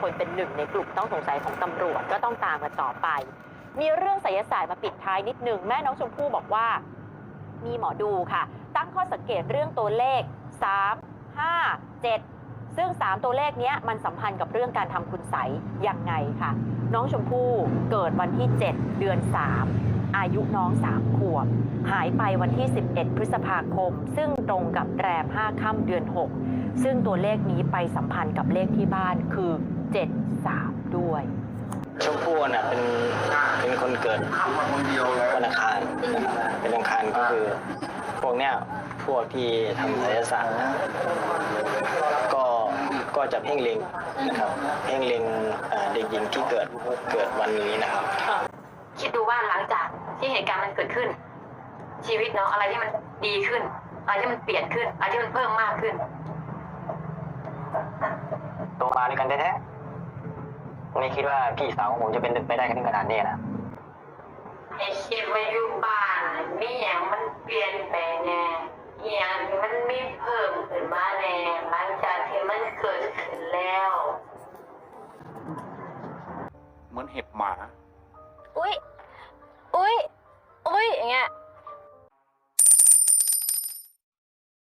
พลเป็นหนึ่งในกลุ่มต้องสงสัยของตำรวจก็ต้องตามกันต่อไป มีเรื่องไสยศาสตร์มาปิดท้ายนิดหนึ่งแม่น้องชมพู่บอกว่า มีหมอดูค่ะ ตั้งข้อสังเกตเรื่องตัวเลข 3 5 7 ซึ่ง 3 ตัวเลขนี้มันสัมพันธ์กับเรื่องการทำคุณใสยยังไงค่ะ น้องชมพู่เกิดวันที่ 7 เดือน 3 อายุน้อง3ขวบ หายไปวันที่ 11 พฤษภาคม ซึ่งตรงกับแรม 5 ค่ำเดือน 6 ซึ่งตัวเลขนี้ไปสัมพันธ์กับเลขที่บ้านคือ 73 ด้วย ชมพู่น่ะเป็นเป็นคนเกิดวันอังคารนะครับเป็นอังคารก็คือ พวกเนี้ยพวกที่ทำไสยศาสตร์นะก็ก็จะเพ่งเล็งนะครับ เพ่งเล็งเด็กหญิงที่เกิดเกิดวันนี้นะครับ คิดดูว่าหลังจาก ที่เหตุการณ์มันเกิดขึ้น ชีวิตเนาะอะไรที่มันดีขึ้น อะไรที่มันเปลี่ยนขึ้น อะไรที่มันเพิ่มมากขึ้นโตมาด้วยกันแท้ๆไม่คิดว่าพี่สาวของผมจะเป็นไปได้กันถึงขนาดนี้นะไอ้คิดว่าอยู่บ้านมีอย่างมันเปลี่ยนแปลงแน่อหย่างที่มันมีเพิ่มขึ้นมาแน่หลังจากที่มันเกิดขึ้นแล้ว เหมือนเห็บหมา อุ้ย อย่างเงี้ย